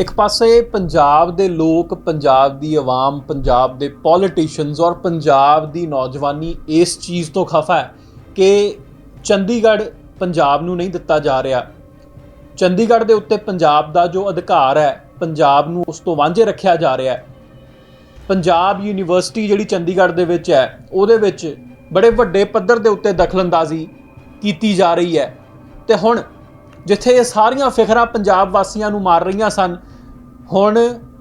ਇੱਕ ਪਾਸੇ ਪੰਜਾਬ ਦੇ ਲੋਕ, ਪੰਜਾਬ ਦੀ ਆਵਾਮ, ਪੰਜਾਬ ਦੇ ਪੋਲੀਟੀਸ਼ੀਅਨਸ ਔਰ ਪੰਜਾਬ ਦੀ ਨੌਜਵਾਨੀ ਇਸ ਚੀਜ਼ ਤੋਂ ਖਫਾ ਹੈ ਕਿ ਚੰਡੀਗੜ੍ਹ ਪੰਜਾਬ ਨੂੰ ਨਹੀਂ ਦਿੱਤਾ ਜਾ ਰਿਹਾ। ਚੰਡੀਗੜ੍ਹ ਦੇ ਉੱਤੇ ਪੰਜਾਬ ਦਾ ਜੋ ਅਧਿਕਾਰ ਹੈ, ਪੰਜਾਬ ਨੂੰ ਉਸ ਤੋਂ ਵਾਂਝੇ ਰੱਖਿਆ ਜਾ ਰਿਹਾ ਹੈ। ਪੰਜਾਬ ਯੂਨੀਵਰਸਿਟੀ ਜਿਹੜੀ ਚੰਡੀਗੜ੍ਹ ਦੇ ਵਿੱਚ ਹੈ, ਉਹਦੇ ਵਿੱਚ ਬੜੇ ਵੱਡੇ ਪੱਧਰ ਦੇ ਉੱਤੇ ਦਖਲਅੰਦਾਜ਼ੀ ਕੀਤੀ ਜਾ ਰਹੀ ਹੈ। ਤੇ ਹੁਣ ਜਿੱਥੇ ਇਹ ਸਾਰੀਆਂ ਫਿਕਰਾਂ ਪੰਜਾਬ ਵਾਸੀਆਂ ਨੂੰ ਮਾਰ ਰਹੀਆਂ ਸਨ, ਹੁਣ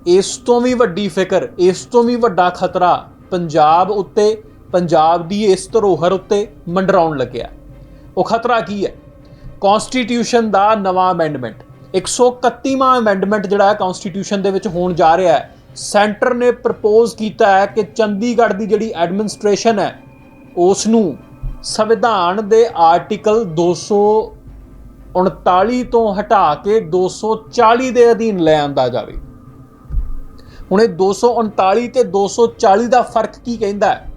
ਇਸ ਤੋਂ ਵੀ ਵੱਡੀ ਫਿਕਰ, ਇਸ ਤੋਂ ਵੀ ਵੱਡਾ ਖਤਰਾ ਪੰਜਾਬ ਉੱਤੇ, ਪੰਜਾਬ ਦੀ ਇਸ ਧਰੋਹਰ ਉੱਤੇ ਮੰਡਰਾਉਣ ਲੱਗਿਆ। ਉਹ ਖਤਰਾ ਕੀ ਹੈ? ਕਨਸਟੀਟਿਊਸ਼ਨ ਦਾ ਨਵਾਂ ਅਮੈਂਡਮੈਂਟ 131ਵਾਂ ਅਮੈਂਡਮੈਂਟ ਜਿਹੜਾ ਹੈ ਕਨਸਟੀਟਿਊਸ਼ਨ ਦੇ ਵਿੱਚ ਹੋਣ ਜਾ ਰਿਹਾ ਹੈ। ਸੈਂਟਰ ਨੇ ਪ੍ਰਪੋਜ਼ ਕੀਤਾ ਹੈ ਕਿ ਚੰਡੀਗੜ੍ਹ ਦੀ ਜਿਹੜੀ ਐਡਮਿਨਿਸਟ੍ਰੇਸ਼ਨ ਹੈ ਉਸ ਨੂੰ ਸੰਵਿਧਾਨ ਦੇ ਆਰਟੀਕਲ 239 ਤੋਂ ਹਟਾ ਕੇ 240 ਦੇ ਅਧੀਨ ਲੈ ਆਂਦਾ ਜਾਵੇ। ਹੁਣ ਇਹ 239 ਤੇ 240 ਦਾ ਫ਼ਰਕ ਕੀ ਕਹਿੰਦਾ ਹੈ?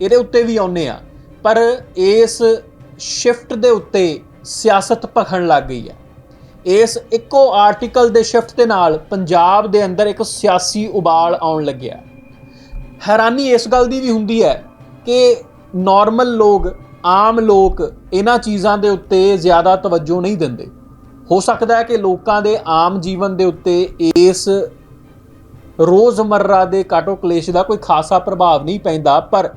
ਇਹਦੇ ਉੱਤੇ ਵੀ ਆਉਨੇ ਆ ਪਰ ਇਸ ਸ਼ਿਫਟ ਦੇ ਉੱਤੇ ਸਿਆਸਤ ਭਖਣ ਲੱਗ ਗਈ ਹੈ। ਇਸ ਇੱਕੋ ਆਰਟੀਕਲ ਦੇ ਸ਼ਿਫਟ ਦੇ ਨਾਲ ਪੰਜਾਬ ਦੇ ਅੰਦਰ ਇੱਕ ਸਿਆਸੀ ਉਬਾਲ ਆਉਣ ਲੱਗਿਆ ਹੈਰਾਨੀ ਇਸ ਗੱਲ ਦੀ ਵੀ ਹੁੰਦੀ ਹੈ ਕਿ ਨਾਰਮਲ ਲੋਕ ਆਮ ਲੋਕ ਇਹਨਾਂ ਚੀਜ਼ਾਂ ਦੇ ਉੱਤੇ ਜ਼ਿਆਦਾ ਤਵੱਜੋ ਨਹੀਂ ਦਿੰਦੇ। ਹੋ ਸਕਦਾ ਹੈ ਕਿ ਲੋਕਾਂ ਦੇ ਆਮ ਜੀਵਨ ਦੇ ਉੱਤੇ ਇਸ ਰੋਜ਼ਮਰਰਾ ਦੇ ਕਾਟੋ ਕਲੇਸ਼ ਦਾ ਕੋਈ ਖਾਸਾ ਪ੍ਰਭਾਵ ਨਹੀਂ ਪੈਂਦਾ, ਪਰ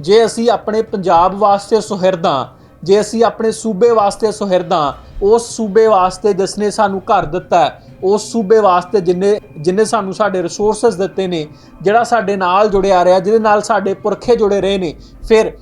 ਜੇ ਅਸੀਂ ਆਪਣੇ ਪੰਜਾਬ ਵਾਸਤੇ ਸੁਹਿਰਦਾਂ, ਜੇ ਅਸੀਂ ਆਪਣੇ ਸੂਬੇ ਵਾਸਤੇ ਸੁਹਿਰਦਾਂ, ਉਸ ਸੂਬੇ ਵਾਸਤੇ ਜਿਸ ਨੇ ਸਾਨੂੰ ਘਰ ਦਿੱਤਾ ਉਸ ਸੂਬੇ ਵਾਸਤੇ ਜਿੰਨੇ ਜਿੰਨੇ ਸਾਨੂੰ ਸਾਡੇ ਰਿਸੋਰਸਸ ਦਿੱਤੇ ਨੇ, ਜਿਹੜਾ ਸਾਡੇ ਨਾਲ ਜੁੜਿਆ ਰਿਹਾ, ਜਿਹਦੇ ਨਾਲ ਸਾਡੇ ਪੁਰਖੇ ਜੁੜੇ ਰਹੇ ਨੇ, ਫਿਰ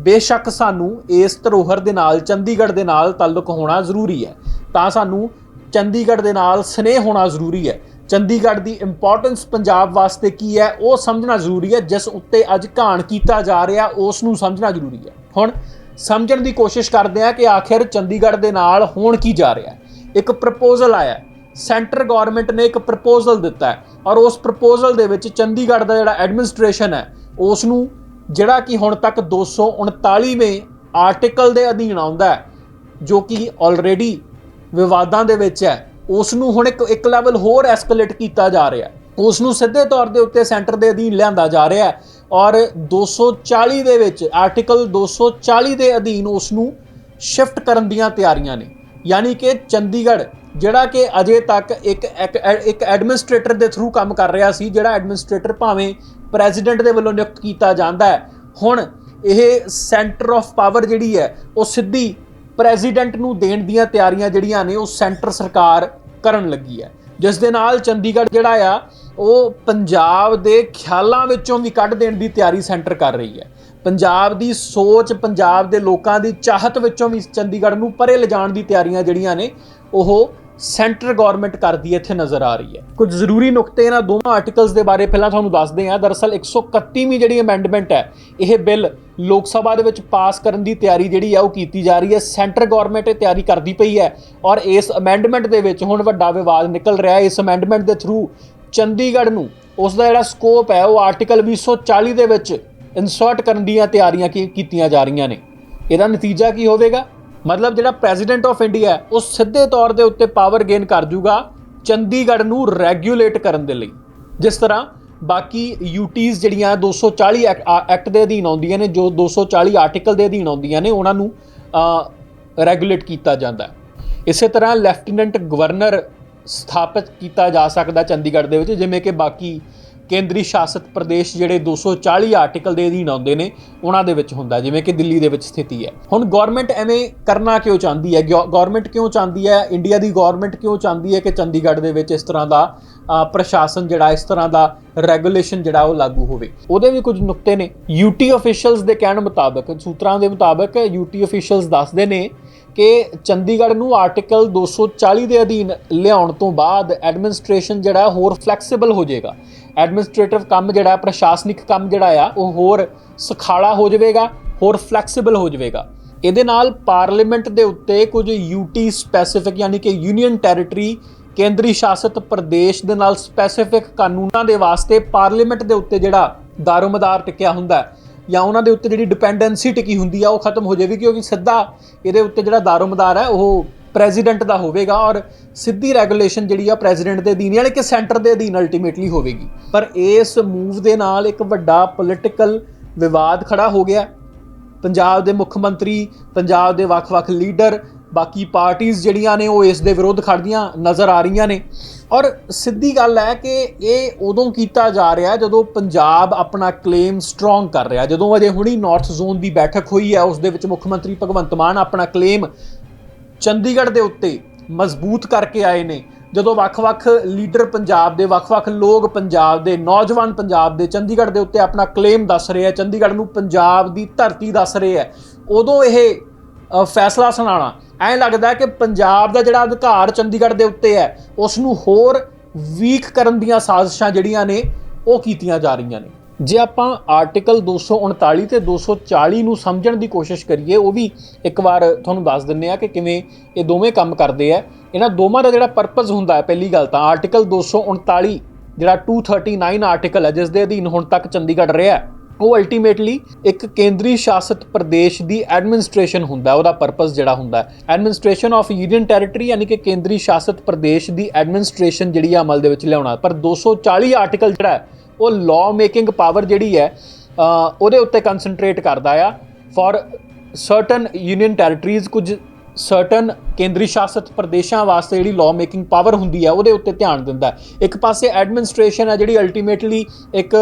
ਬੇਸ਼ੱਕ ਸਾਨੂੰ ਇਸ ਧਰੋਹਰ ਦੇ ਨਾਲ, ਚੰਡੀਗੜ੍ਹ ਦੇ ਨਾਲ ਤਾਲੁਕ ਹੋਣਾ ਜ਼ਰੂਰੀ ਹੈ। ਤਾਂ ਸਾਨੂੰ ਚੰਡੀਗੜ੍ਹ ਦੇ ਨਾਲ ਸਨੇਹ ਹੋਣਾ ਜ਼ਰੂਰੀ ਹੈ। ਚੰਡੀਗੜ੍ਹ ਦੀ ਇੰਪੋਰਟੈਂਸ ਪੰਜਾਬ ਵਾਸਤੇ ਕੀ ਹੈ, ਉਹ ਸਮਝਣਾ ਜ਼ਰੂਰੀ ਹੈ। ਜਿਸ ਉੱਤੇ ਅੱਜ ਘਾਣ ਕੀਤਾ ਜਾ ਰਿਹਾ, ਉਸ ਨੂੰ ਸਮਝਣਾ ਜ਼ਰੂਰੀ ਹੈ। ਹੁਣ ਸਮਝਣ ਦੀ ਕੋਸ਼ਿਸ਼ ਕਰਦੇ ਹਾਂ ਕਿ ਆਖਿਰ ਚੰਡੀਗੜ੍ਹ ਦੇ ਨਾਲ ਹੋਣ ਕੀ ਜਾ ਰਿਹਾ ਹੈ। ਇੱਕ ਪ੍ਰਪੋਜ਼ਲ ਆਇਆ ਸੈਂਟਰ ਗਵਰਨਮੈਂਟ ਨੇ ਇੱਕ ਪ੍ਰਪੋਜ਼ਲ ਦਿੱਤਾ ਹੈ। ਔਰ ਉਸ ਪ੍ਰਪੋਜ਼ਲ ਦੇ ਵਿੱਚ ਚੰਡੀਗੜ੍ਹ ਦਾ ਜਿਹੜਾ ਐਡਮਿਨਿਸਟ੍ਰੇਸ਼ਨ ਹੈ, ਉਸ ਨੂੰ ਜਿਹੜਾ ਕਿ ਹੁਣ ਤੱਕ 239ਵੇਂ ਆਰਟੀਕਲ ਦੇ ਅਧੀਨ ਆਉਂਦਾ ਹੈ, ਜੋ ਕਿ ਆਲਰੇਡੀ ਵਿਵਾਦਾਂ ਦੇ ਵਿੱਚ ਹੈ ਉਸ ਨੂੰ ਹੁਣ ਇੱਕ ਇੱਕ ਲੈਵਲ ਹੋਰ ਐਸਕੇਲੇਟ ਕੀਤਾ ਜਾ ਰਿਹਾ ਹੈ। ਉਸ ਨੂੰ ਸਿੱਧੇ ਤੌਰ ਦੇ ਉੱਤੇ ਸੈਂਟਰ ਦੇ ਅਧੀਨ ਲਿਆਂਦਾ ਜਾ ਰਿਹਾ ਹੈ ਔਰ 240 ਦੇ ਵਿੱਚ ਆਰਟੀਕਲ 240 ਦੇ ਅਧੀਨ ਉਸ ਨੂੰ ਸ਼ਿਫਟ ਕਰਨ ਦੀਆਂ ਤਿਆਰੀਆਂ ਨੇ। ਯਾਨੀ ਕਿ ਚੰਡੀਗੜ੍ਹ, ਜਿਹੜਾ ਕਿ ਅਜੇ ਤੱਕ ਇੱਕ ਇੱਕ ਐਡਮਿਨਿਸਟ੍ਰੇਟਰ ਦੇ ਥਰੂ ਕੰਮ ਕਰ ਰਿਹਾ ਸੀ, ਜਿਹੜਾ ਐਡਮਿਨਿਸਟ੍ਰੇਟਰ ਭਾਵੇਂ ਪ੍ਰੈਜ਼ੀਡੈਂਟ ਦੇ ਵੱਲੋਂ ਨਿਯੁਕਤ ਕੀਤਾ ਜਾਂਦਾ ਹੈ। ਹੁਣ ਇਹ ਸੈਂਟਰ ਆਫ ਪਾਵਰ ਜਿਹੜੀ ਹੈ, ਉਹ ਸਿੱਧੀ ਪ੍ਰੈਜ਼ੀਡੈਂਟ ਨੂੰ ਦੇਣ ਦੀਆਂ ਤਿਆਰੀਆਂ ਜਿਹੜੀਆਂ ਨੇ, ਉਹ ਸੈਂਟਰ ਸਰਕਾਰ ਕਰਨ ਲੱਗੀ ਹੈ। ਜਿਸ ਦੇ ਨਾਲ ਚੰਡੀਗੜ੍ਹ ਜਿਹੜਾ ਆ, ਉਹ ਪੰਜਾਬ ਦੇ ਖਿਆਲਾਂ ਵਿੱਚੋਂ ਵੀ ਕੱਢ ਦੇਣ ਦੀ ਤਿਆਰੀ ਸੈਂਟਰ ਕਰ ਰਹੀ ਹੈ। ਪੰਜਾਬ ਦੀ ਸੋਚ, ਪੰਜਾਬ ਦੇ ਲੋਕਾਂ ਦੀ ਚਾਹਤ ਵਿੱਚੋਂ ਵੀ ਚੰਡੀਗੜ੍ਹ ਨੂੰ ਪਰੇ ਲਿਜਾਣ ਦੀ ਤਿਆਰੀਆਂ ਜਿਹੜੀਆਂ ਨੇ, ਉਹ ਸੈਂਟਰ ਗਵਰਨਮੈਂਟ ਕਰਦੀ ਇੱਥੇ ਨਜ਼ਰ ਆ ਰਹੀ ਹੈ। ਕੁਝ ਜ਼ਰੂਰੀ ਨੁਕਤੇ ਇਹਨਾਂ ਦੋਵਾਂ ਆਰਟੀਕਲਸ ਦੇ ਬਾਰੇ ਪਹਿਲਾਂ ਤੁਹਾਨੂੰ ਦੱਸਦੇ ਹਾਂ। ਦਰਅਸਲ 131ਵੀਂ ਜਿਹੜੀ ਅਮੈਂਡਮੈਂਟ ਹੈ, ਇਹ ਬਿੱਲ ਲੋਕ ਸਭਾ ਦੇ ਵਿੱਚ ਪਾਸ ਕਰਨ ਦੀ ਤਿਆਰੀ ਜਿਹੜੀ ਆ ਉਹ ਕੀਤੀ ਜਾ ਰਹੀ ਹੈ। ਸੈਂਟਰ ਗਵਰਨਮੈਂਟ ਇਹ ਤਿਆਰੀ ਕਰਦੀ ਪਈ ਹੈ ਔਰ ਇਸ ਅਮੈਂਡਮੈਂਟ ਦੇ ਵਿੱਚ ਹੁਣ ਵੱਡਾ ਵਿਵਾਦ ਨਿਕਲ ਰਿਹਾ ਹੈ। ਇਸ ਅਮੈਂਡਮੈਂਟ ਦੇ ਥਰੂ ਚੰਡੀਗੜ੍ਹ ਨੂੰ ਉਸ ਦਾ ਜਿਹੜਾ ਸਕੋਪ ਹੈ, ਉਹ ਆਰਟੀਕਲ 240 ਦੇ ਵਿੱਚ ਇਨਸਰਟ ਕਰਨ ਦੀਆਂ ਤਿਆਰੀਆਂ ਕੀ- ਕੀਤੀਆਂ ਜਾ ਰਹੀਆਂ ਨੇ। ਇਹਦਾ ਨਤੀਜਾ ਕੀ ਹੋਵੇਗਾ? ਮਤਲਬ ਜਿਹੜਾ ਪ੍ਰੈਜ਼ੀਡੈਂਟ ਆਫ ਇੰਡੀਆ ਉਹ ਸਿੱਧੇ ਤੌਰ ਦੇ ਉੱਤੇ ਪਾਵਰ ਗੇਨ ਕਰ ਜੂਗਾ ਚੰਡੀਗੜ੍ਹ ਨੂੰ ਰੈਗੂਲੇਟ ਕਰਨ ਦੇ ਲਈ। ਜਿਸ ਤਰ੍ਹਾਂ ਬਾਕੀ ਯੂਟੀਜ਼ ਜਿਹੜੀਆਂ 240 ਐਕ- ਐਕਟ ਦੇ ਅਧੀਨ ਆਉਂਦੀਆਂ ਨੇ, ਜੋ 240 ਆਰਟੀਕਲ ਦੇ ਅਧੀਨ ਆਉਂਦੀਆਂ ਨੇ, ਉਹਨਾਂ ਨੂੰ ਰੈਗੂਲੇਟ ਕੀਤਾ ਜਾਂਦਾ ਇਸੇ ਤਰ੍ਹਾਂ ਲੈਫਟੀਨੈਂਟ ਗਵਰਨਰ ਸਥਾਪਿਤ ਕੀਤਾ ਜਾ ਸਕਦਾ ਚੰਡੀਗੜ੍ਹ ਦੇ ਵਿੱਚ, ਜਿਵੇਂ ਕਿ ਬਾਕੀ ਕੇਂਦਰੀ ਸ਼ਾਸਿਤ ਪ੍ਰਦੇਸ਼ ਜਿਹੜੇ 240 ਆਰਟੀਕਲ ਦੇ ਅਧੀਨ ਆਉਂਦੇ ਨੇ, ਉਹਨਾਂ ਦੇ ਵਿੱਚ ਹੁੰਦਾ ਜਿਵੇਂ ਕਿ ਦਿੱਲੀ ਦੇ ਵਿੱਚ ਸਥਿਤੀ ਹੈ। ਹੁਣ ਗਵਰਨਮੈਂਟ ਐਵੇਂ ਕਰਨਾ ਕਿਉਂ ਚਾਹੁੰਦੀ ਹੈ? ਗਵਰਨਮੈਂਟ ਕਿਉਂ ਚਾਹੁੰਦੀ ਹੈ? ਇੰਡੀਆ ਦੀ ਗਵਰਨਮੈਂਟ ਕਿਉਂ ਚਾਹੁੰਦੀ ਹੈ ਕਿ ਚੰਡੀਗੜ੍ਹ ਦੇ ਵਿੱਚ ਇਸ ਤਰ੍ਹਾਂ ਦਾ ਪ੍ਰਸ਼ਾਸਨ ਜਿਹੜਾ, ਇਸ ਤਰ੍ਹਾਂ ਦਾ ਰੈਗੂਲੇਸ਼ਨ ਜਿਹੜਾ ਉਹ ਲਾਗੂ ਹੋਵੇ? ਉਹਦੇ ਵੀ ਕੁਝ ਨੁਕਤੇ ਨੇ। ਯੂਟੀ ਅਫੀਸ਼ੀਅਲਸ ਦੇ ਕਹਿਣ ਮੁਤਾਬਕ, ਸੂਤਰਾਂ ਦੇ ਮੁਤਾਬਕ ਯੂਟੀ ਅਫੀਸ਼ੀਅਲਸ ਦੱਸਦੇ ਨੇ ਕਿ ਚੰਡੀਗੜ੍ਹ ਨੂੰ ਆਰਟੀਕਲ 240 ਦੇ ਅਧੀਨ ਲਿਆਉਣ ਤੋਂ ਬਾਅਦ ਐਡਮਿਨਿਸਟ੍ਰੇਸ਼ਨ ਜਿਹੜਾ ਹੋਰ ਫਲੈਕਸੀਬਲ ਹੋ ਜਾਏਗਾ। ਐਡਮਿਨਿਸਟ੍ਰੇਟਿਵ ਕੰਮ ਜਿਹੜਾ ਪ੍ਰਸ਼ਾਸਨਿਕ ਕੰਮ ਜਿਹੜਾ ਆ, ਉਹ ਹੋਰ ਸਖਾਲਾ ਹੋ ਜਾਵੇਗਾ, ਹੋਰ ਫਲੈਕਸੀਬਲ ਹੋ ਜਾਵੇਗਾ। ਇਹਦੇ ਨਾਲ ਪਾਰਲੀਮੈਂਟ ਦੇ ਉੱਤੇ ਕੁਝ ਯੂਟੀ ਸਪੈਸੀਫਿਕ ਯਾਨੀ ਕਿ ਯੂਨੀਅਨ ਟੈਰੀਟਰੀ ਕੇਂਦਰੀ ਸ਼ਾਸਿਤ ਪ੍ਰਦੇਸ਼ ਦੇ ਨਾਲ ਸਪੈਸੀਫਿਕ ਕਾਨੂੰਨਾਂ ਦੇ ਵਾਸਤੇ ਪਾਰਲੀਮੈਂਟ ਦੇ ਉੱਤੇ ਜਿਹੜਾ ਦਾਰੋਮਦਾਰ ਟਿਕਿਆ ਹੁੰਦਾ ਜਾਂ ਉਹਨਾਂ ਦੇ ਉੱਤੇ ਜਿਹੜੀ ਡਿਪੈਂਡੈਂਸੀ ਟਿਕੀ ਹੁੰਦੀ ਆ, ਉਹ ਖਤਮ ਹੋ ਜਾਵੇਗੀ ਕਿਉਂਕਿ ਸਿੱਧਾ ਇਹਦੇ ਉੱਤੇ ਜਿਹੜਾ ਦਾਰੋਮਦਾਰ ਹੈ, ਉਹ ਪ੍ਰੈਜ਼ੀਡੈਂਟ ਦਾ ਹੋਵੇਗਾ ਔਰ ਸਿੱਧੀ ਰੈਗੂਲੇਸ਼ਨ ਜਿਹੜੀ ਆ ਪ੍ਰੈਜ਼ੀਡੈਂਟ ਦੇ ਅਧੀਨ ਯਾਨੀ ਕਿ ਸੈਂਟਰ ਦੇ ਅਧੀਨ ਅਲਟੀਮੇਟਲੀ ਹੋਵੇਗੀ। ਪਰ ਇਸ ਮੂਵ ਦੇ ਨਾਲ ਇੱਕ ਵੱਡਾ ਪੋਲਿਟੀਕਲ ਵਿਵਾਦ ਖੜਾ ਹੋ ਗਿਆ। ਪੰਜਾਬ ਦੇ ਮੁੱਖ ਮੰਤਰੀ, ਪੰਜਾਬ ਦੇ ਵੱਖ-ਵੱਖ ਲੀਡਰ ਬਾਕੀ ਪਾਰਟੀਆਂ ਜਿਹੜੀਆਂ ਨੇ ਉਹ ਇਸ ਦੇ ਵਿਰੁੱਧ ਖੜਦੀਆਂ ਨਜ਼ਰ ਆ ਰਹੀਆਂ ਨੇ। ਔਰ ਸਿੱਧੀ ਗੱਲ ਹੈ ਕਿ ਇਹ ਉਦੋਂ ਕੀਤਾ ਜਾ ਰਿਹਾ ਜਦੋਂ ਪੰਜਾਬ ਆਪਣਾ ਕਲੇਮ ਸਟਰੋਂਗ ਕਰ ਰਿਹਾ। ਜਦੋਂ ਅਜੇ ਹੁਣੀ ਨਾਰਥ ਜ਼ੋਨ ਦੀ ਬੈਠਕ ਹੋਈ ਹੈ, ਉਸ ਦੇ ਵਿੱਚ ਮੁੱਖ ਮੰਤਰੀ ਭਗਵੰਤ ਮਾਨ ਆਪਣਾ ਕਲੇਮ ਚੰਡੀਗੜ੍ਹ ਦੇ ਉੱਤੇ ਮਜ਼ਬੂਤ ਕਰਕੇ ਆਏ ਨੇ। ਜਦੋਂ ਵੱਖ-ਵੱਖ ਲੀਡਰ ਪੰਜਾਬ ਦੇ, ਵੱਖ-ਵੱਖ ਲੋਕ ਪੰਜਾਬ ਦੇ, ਨੌਜਵਾਨ ਪੰਜਾਬ ਦੇ, ਚੰਡੀਗੜ੍ਹ ਦੇ ਉੱਤੇ ਆਪਣਾ ਕਲੇਮ ਦੱਸ ਰਹੇ ਆ, ਚੰਡੀਗੜ੍ਹ ਨੂੰ ਪੰਜਾਬ ਦੀ ਧਰਤੀ ਦੱਸ ਰਹੇ ਆ, ਉਦੋਂ ਇਹ ਫੈਸਲਾ ਸੁਣਾਉਣਾ, ਐਂ ਲੱਗਦਾ ਕਿ ਪੰਜਾਬ ਦਾ ਜਿਹੜਾ ਅਧਿਕਾਰ ਚੰਡੀਗੜ੍ਹ ਦੇ ਉੱਤੇ ਹੈ ਉਸ ਨੂੰ ਹੋਰ ਵੀਕ ਕਰਨ ਦੀਆਂ ਸਾਜ਼ਿਸ਼ਾਂ ਜਿਹੜੀਆਂ ਨੇ, ਉਹ ਕੀਤੀਆਂ ਜਾ ਰਹੀਆਂ ਨੇ। ਜੇ ਆਪਾਂ ਆਰਟੀਕਲ 239 ਤੇ 240 ਨੂੰ ਸਮਝਣ ਦੀ ਕੋਸ਼ਿਸ਼ ਕਰੀਏ, ਉਹ ਵੀ ਇੱਕ ਵਾਰ ਤੁਹਾਨੂੰ ਦੱਸ ਦਿੰਨੇ ਆ ਕਿ ਕਿਵੇਂ ਇਹ ਦੋਵੇਂ ਕੰਮ ਕਰਦੇ ਆ। ਇਹਨਾਂ ਦੋਵਾਂ ਦਾ ਜਿਹੜਾ ਪਰਪਸ ਹੁੰਦਾ ਹੈ, ਪਹਿਲੀ ਗੱਲ ਤਾਂ ਆਰਟੀਕਲ 239 ਜਿਹੜਾ 239 ਆਰਟੀਕਲ ਹੈ ਜਿਸ ਦੇ ਅਧੀਨ ਹੁਣ ਤੱਕ ਚੰਡੀਗੜ੍ਹ ਰਿਹਾ ਉਹ ਅਲਟੀਮੇਟਲੀ ਇੱਕ ਕੇਂਦਰੀ ਸ਼ਾਸਿਤ ਪ੍ਰਦੇਸ਼ ਦੀ ਐਡਮਿਨਿਸਟ੍ਰੇਸ਼ਨ ਹੁੰਦਾ ਉਹਦਾ ਪਰਪਸ ਜਿਹੜਾ ਹੁੰਦਾ ਐਡਮਿਨਿਸਟ੍ਰੇਸ਼ਨ ਆਫ ਯੂਨੀਅਨ ਟੈਰੀਟਰੀ ਯਾਨੀ ਕਿ ਕੇਂਦਰੀ ਸ਼ਾਸਿਤ ਪ੍ਰਦੇਸ਼ ਦੀ ਐਡਮਿਨਿਸਟ੍ਰੇਸ਼ਨ ਜਿਹੜੀ ਆ ਅਮਲ ਦੇ ਵਿੱਚ ਲਿਆਉਣਾ। ਪਰ 240 ਆਰਟੀਕਲ ਜਿਹੜਾ ਉਹ ਲਾਅ ਮੇਕਿੰਗ ਪਾਵਰ ਜਿਹੜੀ ਹੈ ਉਹਦੇ ਉੱਤੇ ਕਨਸੈਂਟਰੇਟ ਕਰਦਾ ਆ ਫॉर ਸਰਟਨ ਯੂਨੀਅਨ ਟੈਰੀਟਰੀਜ਼ ਕੁਝ ਸਰਟਨ ਕੇਂਦਰੀ ਸ਼ਾਸਿਤ ਪ੍ਰਦੇਸ਼ਾਂ ਵਾਸਤੇ ਜਿਹੜੀ ਲਾਅ ਮੇਕਿੰਗ ਪਾਵਰ ਹੁੰਦੀ ਹੈ, ਉਹਦੇ ਉੱਤੇ ਧਿਆਨ ਦਿੰਦਾ ਇੱਕ ਪਾਸੇ ਐਡਮਿਨਿਸਟ੍ਰੇਸ਼ਨ ਹੈ ਜਿਹੜੀ ਅਲਟੀਮੇਟਲੀ ਇੱਕ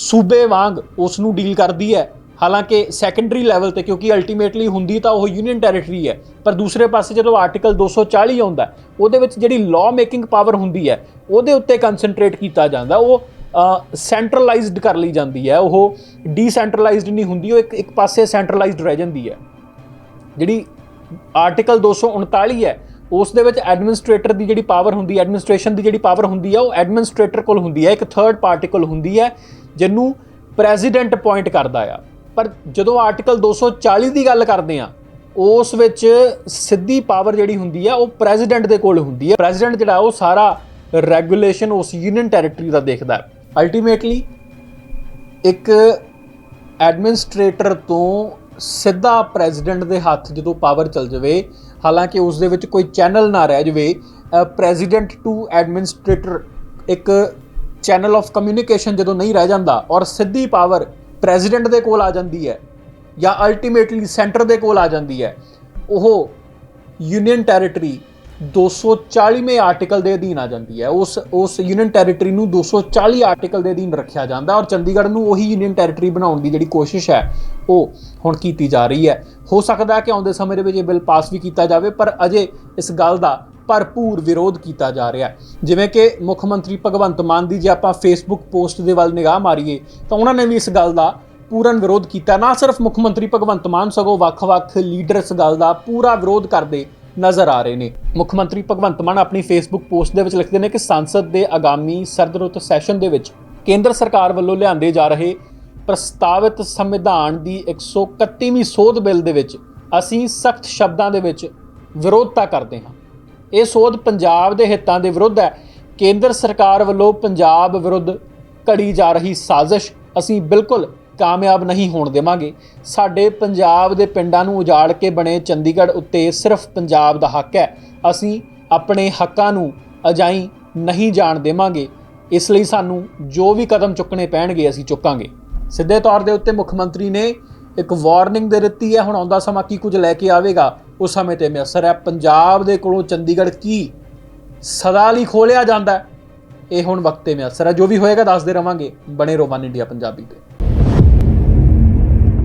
ਸੂਬੇ ਵਾਂਗ ਉਸ ਨੂੰ ਡੀਲ ਕਰਦੀ ਹੈ। ਹਾਲਾਂਕਿ ਸੈਕੰਡਰੀ ਲੈਵਲ ਤੇ ਕਿਉਂਕਿ ਅਲਟੀਮੇਟਲੀ ਹੁੰਦੀ ਤਾਂ ਉਹ ਯੂਨੀਅਨ ਟੈਰੀਟਰੀ ਹੈ, ਪਰ ਦੂਸਰੇ ਪਾਸੇ ਜਦੋਂ ਆਰਟੀਕਲ 240 ਆਉਂਦਾ ਉਹਦੇ ਵਿੱਚ ਜਿਹੜੀ ਲਾਅ ਮੇਕਿੰਗ ਪਾਵਰ ਹੁੰਦੀ ਹੈ, ਉਹਦੇ ਉੱਤੇ ਕਨਸੈਂਟਰੇਟ ਕੀਤਾ ਜਾਂਦਾ। ਉਹ ਸੈਂਟਰਲਾਈਜ਼ਡ ਕਰ ਲਈ ਜਾਂਦੀ ਹੈ। ਉਹ ਡੀਸੈਂਟਰਲਾਈਜ਼ਡ ਨਹੀਂ ਹੁੰਦੀ, ਉਹ ਇੱਕ ਇੱਕ ਪਾਸੇ ਸੈਂਟਰਲਾਈਜ਼ਡ ਰਹਿ ਜਾਂਦੀ ਹੈ। ਜਿਹੜੀ ਆਰਟੀਕਲ 239 ਹੈ, ਉਸ ਦੇ ਵਿੱਚ ਐਡਮਿਨਿਸਟ੍ਰੇਟਰ ਦੀ ਜਿਹੜੀ ਪਾਵਰ ਹੁੰਦੀ ਹੈ ਐਡਮਿਨਿਸਟ੍ਰੇਸ਼ਨ ਦੀ ਜਿਹੜੀ ਪਾਵਰ ਹੁੰਦੀ ਹੈ, ਉਹ ਐਡਮਿਨਿਸਟ੍ਰੇਟਰ ਕੋਲ ਹੁੰਦੀ ਹੈ। ਇੱਕ ਥਰਡ ਪਾਰਟੀ ਕੋਲ ਹੁੰਦੀ ਹੈ, ਜਿਹਨੂੰ ਪ੍ਰੈਜ਼ੀਡੈਂਟ ਅਪਾਇੰਟ ਕਰਦਾ ਆ। ਪਰ ਜਦੋਂ ਆਰਟੀਕਲ 240 ਦੀ ਗੱਲ ਕਰਦੇ ਆ ਉਸ ਵਿੱਚ ਸਿੱਧੀ ਪਾਵਰ ਜਿਹੜੀ ਹੁੰਦੀ ਹੈ, ਉਹ ਪ੍ਰੈਜ਼ੀਡੈਂਟ ਦੇ ਕੋਲ ਹੁੰਦੀ ਹੈ। ਪ੍ਰੈਜ਼ੀਡੈਂਟ ਜਿਹੜਾ, ਉਹ ਸਾਰਾ ਰੈਗੂਲੇਸ਼ਨ ਉਸ ਯੂਨੀਅਨ ਟੈਰੀਟਰੀ ਦਾ ਦੇਖਦਾ ਹੈ। ਅਲਟੀਮੇਟਲੀ ਇੱਕ ਐਡਮਿਨਿਸਟ੍ਰੇਟਰ ਤੋਂ ਸਿੱਧਾ ਪ੍ਰੈਜ਼ੀਡੈਂਟ ਦੇ ਹੱਥ ਜਦੋਂ ਪਾਵਰ ਚਲ ਜਾਵੇ, ਹਾਲਾਂਕਿ ਉਸ ਦੇ ਵਿੱਚ ਕੋਈ ਚੈਨਲ ਨਾ ਰਹਿ ਜਾਵੇ ਪ੍ਰੈਜ਼ੀਡੈਂਟ ਟੂ ਐਡਮਿਨਿਸਟ੍ਰੇਟਰ ਇੱਕ ਚੈਨਲ ਆਫ ਕਮਿਊਨੀਕੇਸ਼ਨ ਜਦੋਂ ਨਹੀਂ ਰਹਿ ਜਾਂਦਾ ਔਰ ਸਿੱਧੀ ਪਾਵਰ ਪ੍ਰੈਜ਼ੀਡੈਂਟ ਦੇ ਕੋਲ ਆ ਜਾਂਦੀ ਹੈ ਜਾਂ ਅਲਟੀਮੇਟਲੀ ਸੈਂਟਰ ਦੇ ਕੋਲ ਆ ਜਾਂਦੀ ਹੈ, ਉਹ ਯੂਨੀਅਨ ਟੈਰੀਟਰੀ 240ਵੇਂ ਆਰਟੀਕਲ ਦੇ ਅਧੀਨ ਆ ਜਾਂਦੀ ਹੈ। ਉਸ ਉਸ ਯੂਨੀਅਨ ਟੈਰੀਟਰੀ ਨੂੰ 240 ਆਰਟੀਕਲ ਦੇ ਅਧੀਨ ਰੱਖਿਆ ਜਾਂਦਾ ਔਰ ਚੰਡੀਗੜ੍ਹ ਨੂੰ ਉਹੀ ਯੂਨੀਅਨ ਟੈਰੀਟਰੀ ਬਣਾਉਣ ਦੀ ਜਿਹੜੀ ਕੋਸ਼ਿਸ਼ ਹੈ, ਉਹ ਹੁਣ ਕੀਤੀ ਜਾ ਰਹੀ ਹੈ। ਹੋ ਸਕਦਾ ਕਿ ਆਉਂਦੇ ਸਮੇਂ ਦੇ ਵਿੱਚ ਇਹ ਬਿੱਲ ਪਾਸ ਵੀ ਕੀਤਾ ਜਾਵੇ, ਪਰ ਅਜੇ ਇਸ ਗੱਲ ਦਾ ਭਰਪੂਰ ਵਿਰੋਧ ਕੀਤਾ ਜਾ ਰਿਹਾ ਜਿਵੇਂ ਕਿ ਮੁੱਖ ਮੰਤਰੀ ਭਗਵੰਤ ਮਾਨ ਦੀ ਜੇ ਆਪਾਂ ਫੇਸਬੁੱਕ ਪੋਸਟ ਦੇ ਵੱਲ ਨਿਗਾਹ ਮਾਰੀਏ, ਤਾਂ ਉਹਨਾਂ ਨੇ ਵੀ ਇਸ ਗੱਲ ਦਾ ਪੂਰਨ ਵਿਰੋਧ ਕੀਤਾ। ਨਾ ਸਿਰਫ ਮੁੱਖ ਮੰਤਰੀ ਭਗਵੰਤ ਮਾਨ ਸਗੋਂ ਵੱਖ-ਵੱਖ ਲੀਡਰ ਇਸ ਗੱਲ ਦਾ ਪੂਰਾ ਵਿਰੋਧ ਕਰਦੇ ਨਜ਼ਰ ਆ ਰਹੇ ਨੇ। ਮੁੱਖ ਮੰਤਰੀ ਭਗਵੰਤ ਮਾਨ ਆਪਣੀ ਫੇਸਬੁੱਕ ਪੋਸਟ ਦੇ ਵਿੱਚ ਲਿਖਦੇ ਨੇ ਕਿ ਸੰਸਦ ਦੇ ਆਗਾਮੀ ਸਰਦ ਰੁੱਤ ਸੈਸ਼ਨ ਦੇ ਵਿੱਚ ਕੇਂਦਰ ਸਰਕਾਰ ਵੱਲੋਂ ਲਿਆਂਦੇ ਜਾ ਰਹੇ ਪ੍ਰਸਤਾਵਿਤ ਸੰਵਿਧਾਨ ਦੀ 131ਵੀਂ ਸੋਧ ਬਿੱਲ ਦੇ ਵਿੱਚ ਅਸੀਂ ਸਖਤ ਸ਼ਬਦਾਂ ਦੇ ਵਿੱਚ ਵਿਰੋਧਤਾ ਕਰਦੇ ਹਾਂ। ਇਹ ਸੋਧ ਪੰਜਾਬ ਦੇ ਹਿੱਤਾਂ ਦੇ ਵਿਰੁੱਧ ਹੈ। ਕੇਂਦਰ ਸਰਕਾਰ ਵੱਲੋਂ ਪੰਜਾਬ ਵਿਰੁੱਧ ਘੜੀ ਜਾ ਰਹੀ ਸਾਜ਼ਿਸ਼ ਅਸੀਂ ਬਿਲਕੁਲ ਕਾਮਯਾਬ ਨਹੀਂ ਹੋਣ ਦੇਵਾਂਗੇ। ਸਾਡੇ ਪੰਜਾਬ ਦੇ ਪਿੰਡਾਂ ਨੂੰ ਉਜਾੜ ਕੇ ਬਣੇ ਚੰਡੀਗੜ੍ਹ ਉੱਤੇ ਸਿਰਫ ਪੰਜਾਬ ਦਾ ਹੱਕ ਹੈ। ਅਸੀਂ ਆਪਣੇ ਹੱਕਾਂ ਨੂੰ ਅਜਾਈ ਨਹੀਂ ਜਾਣ ਦੇਵਾਂਗੇ। ਇਸ ਲਈ ਸਾਨੂੰ ਜੋ ਵੀ ਕਦਮ ਚੁੱਕਣੇ ਪੈਣਗੇ, ਅਸੀਂ ਚੁੱਕਾਂਗੇ। ਸਿੱਧੇ ਤੌਰ ਦੇ ਉੱਤੇ ਮੁੱਖ ਮੰਤਰੀ ਨੇ ਇੱਕ ਵਾਰਨਿੰਗ ਦੇ ਦਿੱਤੀ ਹੈ। ਹੁਣ ਆਉਂਦਾ ਸਮਾਂ ਕੀ ਕੁਝ ਲੈ ਕੇ ਆਵੇਗਾ? ਉਸ ਸਮੇਂ ਤੇ ਮਿਸਰ ਹੈ, ਪੰਜਾਬ ਦੇ ਕੋਲੋਂ ਚੰਡੀਗੜ੍ਹ ਕੀ ਸਦਾ ਲਈ ਖੋਲਿਆ ਜਾਂਦਾ ਇਹ ਹੁਣ ਵਕਤੇ ਮਿਸਰ ਹੈ। ਜੋ ਵੀ ਹੋਏਗਾ, ਦੱਸਦੇ ਰਵਾਂਗੇ। ਬਣੇ ਰੋ ਇੰਡੀਆ ਪੰਜਾਬੀ ਤੇ।